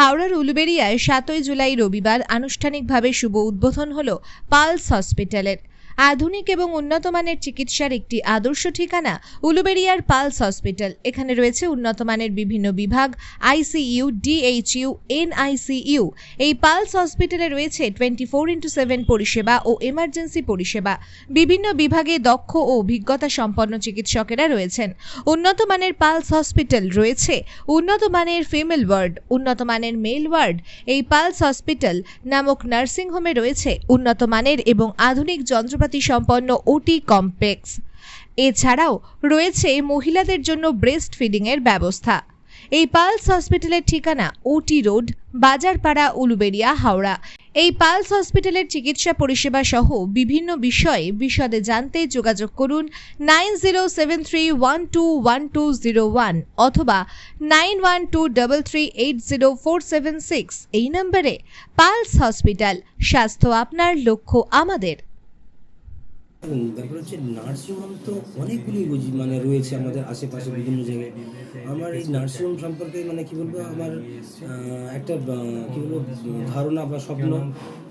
হাওড়ার উলুবেড়িয়ায় সাতই জুলাই রবিবার আনুষ্ঠানিকভাবে শুভ উদ্বোধন হল পালস হসপিটালের। আধুনিক এবং উন্নত মানের চিকিৎসার একটি আদর্শ ঠিকানা উলুবেড়িয়ার পালস হসপিটাল। এখানে রয়েছে উন্নত মানের বিভিন্ন বিভাগ I C U D H U N I C U এই পালস হসপিটালে রয়েছে টোয়েন্টি ফোর ইন্টু সেভেন পরিষেবা ও এমার্জেন্সি পরিষেবা। বিভিন্ন বিভাগে দক্ষ ও অভিজ্ঞতা সম্পন্ন চিকিৎসকেরা রয়েছেন। উন্নত মানের পালস হসপিটাল রয়েছে উন্নত মানের ফিমেল ওয়ার্ড, উন্নত মানের মেল ওয়ার্ড। এই পালস হসপিটাল নামক নার্সিং হোমে রয়েছে উন্নত মানের এবং আধুনিক যন্ত্রপাতি সম্পন্ন ওটি কমপ্লেক্স। এছাড়াও রয়েছে মহিলাদের জন্য ব্রেস্ট ফিডিংয়ের ব্যবস্থা। এই পালস হসপিটালের ঠিকানা ওটি রোড, বাজারপাড়া, উলুবেড়িয়া, হাওড়া। এই পালস হসপিটালের চিকিৎসা পরিষেবা সহ বিভিন্ন বিষয়ে বিশদে জানতে যোগাযোগ করুন nine zero seven three one two one two zero one অথবা nine one two double three eight zero four seven six এই নম্বরে পালস হসপিটাল, স্বাস্থ্য আপনার লক্ষ্য আমাদের। হুম, ব্যাপার হচ্ছে নার্সিংহোম তো অনেকগুলি বুঝি মানে রয়েছে আমাদের আশেপাশে বিভিন্ন জায়গায়। আমার এই নার্সিংহোম সম্পর্কে মানে কি বলব আমার একটা কি বলব ধারণা বা স্বপ্ন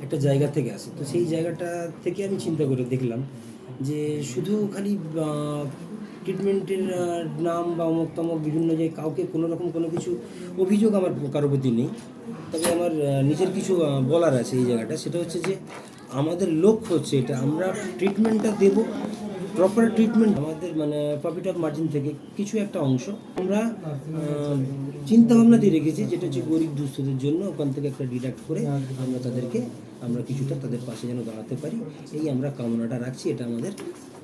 একটা জায়গা থেকে আসে। তো সেই জায়গাটা থেকে আমি চিন্তা করে দেখলাম যে শুধু খালি ট্রিটমেন্টের নাম বা অমুক তমক বিভিন্ন জায়গায় কাউকে কোনো রকম কোনো কিছু অভিযোগ আমার কারোর প্রতি নেই। তবে আমার নিজের কিছু বলার আছে এই জায়গাটা। সেটা হচ্ছে যে আমাদের লক্ষ্য হচ্ছে এটা, আমরা ট্রিটমেন্টটা দেব প্রপার ট্রিটমেন্ট আমাদের মানে প্রফিট অফ মার্জিন থেকে কিছু একটা অংশ। আমরা চিন্তা ভাবনা দিয়ে রেখেছি যেটা হচ্ছে গরিব দুস্থদের জন্য ওখান থেকে একটা ডিডাক্ট করে আমরা তাদেরকে, আমরা কিছুটা তাদের পাশে যেন দাঁড়াতে পারি। এই আমরা কামনাটা রাখছি, এটা আমাদের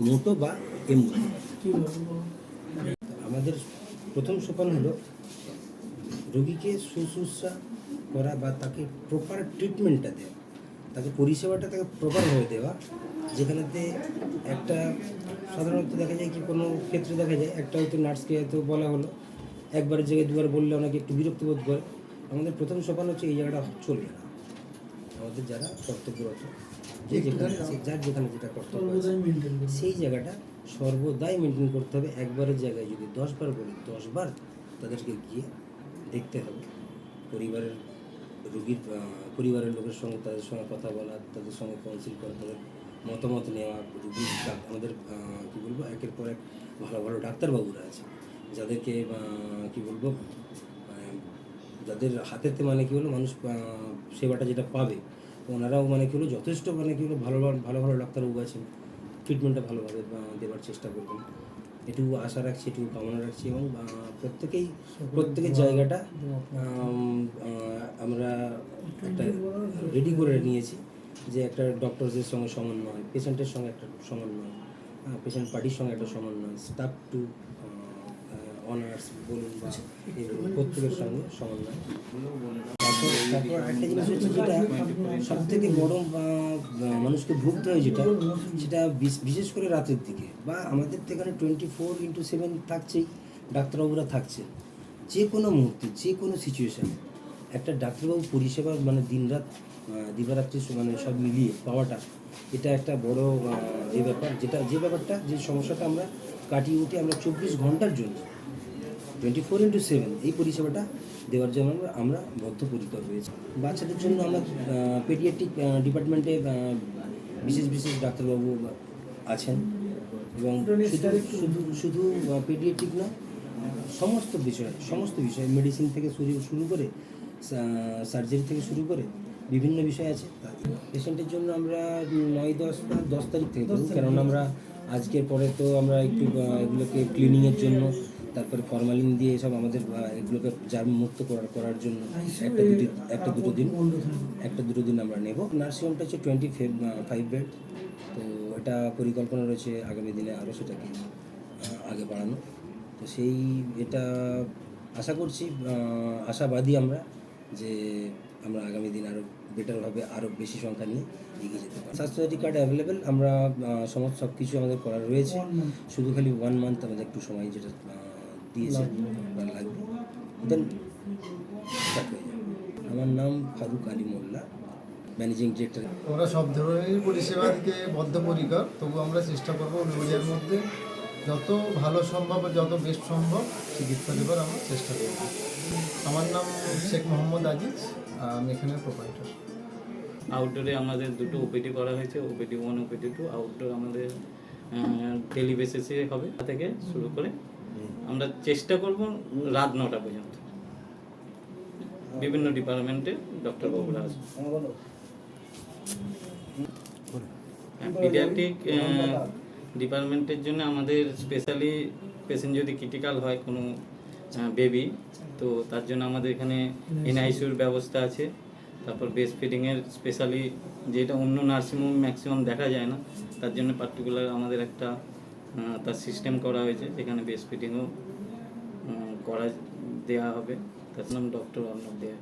মোটো বা এম আমাদের প্রথম সোপান হলো রোগীকে শুশ্রূষা করা বা তাকে প্রপার ট্রিটমেন্টটা দেওয়া। তাকে পরিষেবাটা তাকে প্রপারভাবে দেওয়া। যেখানেতে একটা সাধারণত দেখা যায় কি কোনো ক্ষেত্রে দেখা যায় একটা হয়তো নার্সকে হয়তো বলা হলো একবারের জায়গায় দুবার বললে অনেকে একটু বিরক্ত বোধ করে। আমাদের প্রথম সোপান হচ্ছে এই জায়গাটা চলবে না আমাদের যারা কর্তব্যরত যে যেখানে আছে, যার যেখানে যেটা কর্তব্য সেই জায়গাটা সর্বদাই মেনটেন করতে হবে। একবারের জায়গায় যদি দশবার বলি দশবার তাদেরকে গিয়ে দেখতে হবে। পরিবারের রোগীর পরিবারের লোকের সঙ্গে, তাদের সঙ্গে কথা বলা, তাদের সঙ্গে কাউন্সিল করা, তাদের মতামত নেওয়া রুগীর আমাদের কী বলব, একের পর এক ভালো ভালো ডাক্তারবাবুরা আছে। যাদেরকে কী বলব মানে যাদের হাতেতে মানে কী হলো মানুষ সেবাটা যেটা পাবে, ওনারাও মানে কী হলো যথেষ্ট মানে কী হলো ভালো ভালো ভালো ভালো ডাক্তারবাবু আছেন। ট্রিটমেন্টটা ভালোভাবে দেওয়ার চেষ্টা করবেন। এটুকু আশা রাখছি এটুকু কামনা রাখছি এবং প্রত্যেকেই প্রত্যেকের জায়গাটা আমরা একটা রেডি করে নিয়েছি যে একটা ডক্টরসের সঙ্গে সমন্বয় পেশেন্টের সঙ্গে একটা সমন্বয় পেশেন্ট পার্টির সঙ্গে একটা সমন্বয় স্টাফ টু অনার্স বলুন বা প্রত্যেকের সঙ্গে সমন্বয়। তারপর একটা জিনিস হচ্ছে যেটা সব থেকে বড় মানুষকে ভুগতে হয় যেটা সেটা বিশেষ করে রাতের দিকে বা আমাদের তো এখানে টোয়েন্টি ফোর ইন্টু সেভেন থাকছেই ডাক্তারবাবুরা থাকছে। যে কোনো মুহূর্তে যে কোনো সিচুয়েশানে একটা ডাক্তারবাবু পরিষেবা মানে দিনরাত দিবারাত্রি মানে সব মিলিয়ে পাওয়াটা এটা একটা বড় যে ব্যাপার। যেটা যে ব্যাপারটা যে সমস্যাটা আমরা কাটিয়ে উঠে আমরা চব্বিশ ঘণ্টার জন্য। টোয়েন্টি ফোর ইন্টু সেভেন এই পরিষেবাটা দেওয়ার জন্য আমরা বদ্ধপরিকর রয়েছে বাচ্চাদের জন্য আমরা পেডিয়াট্রিক ডিপার্টমেন্টে বিশেষ বিশেষ ডাক্তারবাবু আছেন। এবং শুধু শুধু শুধু পেডিয়াট্রিক না সমস্ত বিষয় সমস্ত বিষয় মেডিসিন থেকে শুরু শুরু করে সার্জারি থেকে শুরু করে বিভিন্ন বিষয় আছে। পেশেন্টের জন্য আমরা নয় দশ দশ তারিখ থেকে কারণ আমরা আজকের পরে তো আমরা একটু এগুলোকে ক্লিনিংয়ের জন্য তারপরে ফরমালিন দিয়ে সব আমাদের এগুলোকে জার্ম মুক্ত করার করার জন্য একটা দুটি একটা দুটো দিন একটা দুটো দিন আমরা নেব। নার্সিংহোমটা হচ্ছে টোয়েন্টি ফাইভ বেড তো এটা পরিকল্পনা রয়েছে আগামী দিনে আরও সেটাকে আগে বাড়ানো। তো সেই এটা আশা করছি আশাবাদী আমরা যে আমরা আগামী দিন আরও বেটারভাবে আরও বেশি সংখ্যা নিয়ে এগিয়ে যেতে পারি স্বাস্থ্যসাথী কার্ড অ্যাভেলেবেল আমরা সমস্ত সব কিছু আমাদের করা রয়েছে। শুধু খালি ওয়ান মান্থ আমাদের একটু সময় যেটা আহ, দিয়েছে বা লাগবে দেন স্টার্ট হয়ে যাবে আমার নাম ফারুক আলী মোল্লা ম্যানেজিং ডিরেক্টর আমরা সব ধরনের পরিষেবা দিতে বদ্ধপরিকর তবু আমরা চেষ্টা করব উলুবেড়িয়ার মধ্যে যত ভালো সম্ভব যত বেস্ট সম্ভব চিকিৎসা দেবার আমরা চেষ্টা করব। আমার নাম শেখ মোহাম্মদ আজিজ আমি এখানের প্রোপাইটার আউটডোরে আমাদের দুটো ওপিডি করা হয়েছে OPD one OPD two outdoor আমাদের ডেলি বেসিসে হবে তা থেকে শুরু করে আমরা চেষ্টা করব রাত নটা পর্যন্ত। বিভিন্ন ডিপার্টমেন্টে ডক্টর বাবুরা আসবে। পিডিয়াট্রিক ডিপার্টমেন্টের জন্য আমাদের স্পেশালি পেশেন্ট যদি ক্রিটিক্যাল হয় কোনো বেবি তো তার জন্য আমাদের এখানে এনআইসিউর ব্যবস্থা আছে। তারপর বেস্ট ফিডিংয়ের স্পেশালি যেটা অন্য নার্সিংহোম ম্যাক্সিমাম দেখা যায় না, তার জন্য পার্টিকুলার আমাদের একটা তার সিস্টেম করা হয়েছে, যেখানে বেস্ট ফিটিংও করা দেওয়া হবে। তার নাম ডক্টর অর্ণব দেয়া।